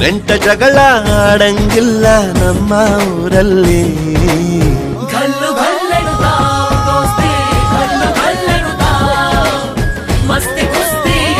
ನೆಂಟ ಜಗಳ ಆಡಂಗಿಲ್ಲ ನಮ್ಮ ಊರಲ್ಲಿ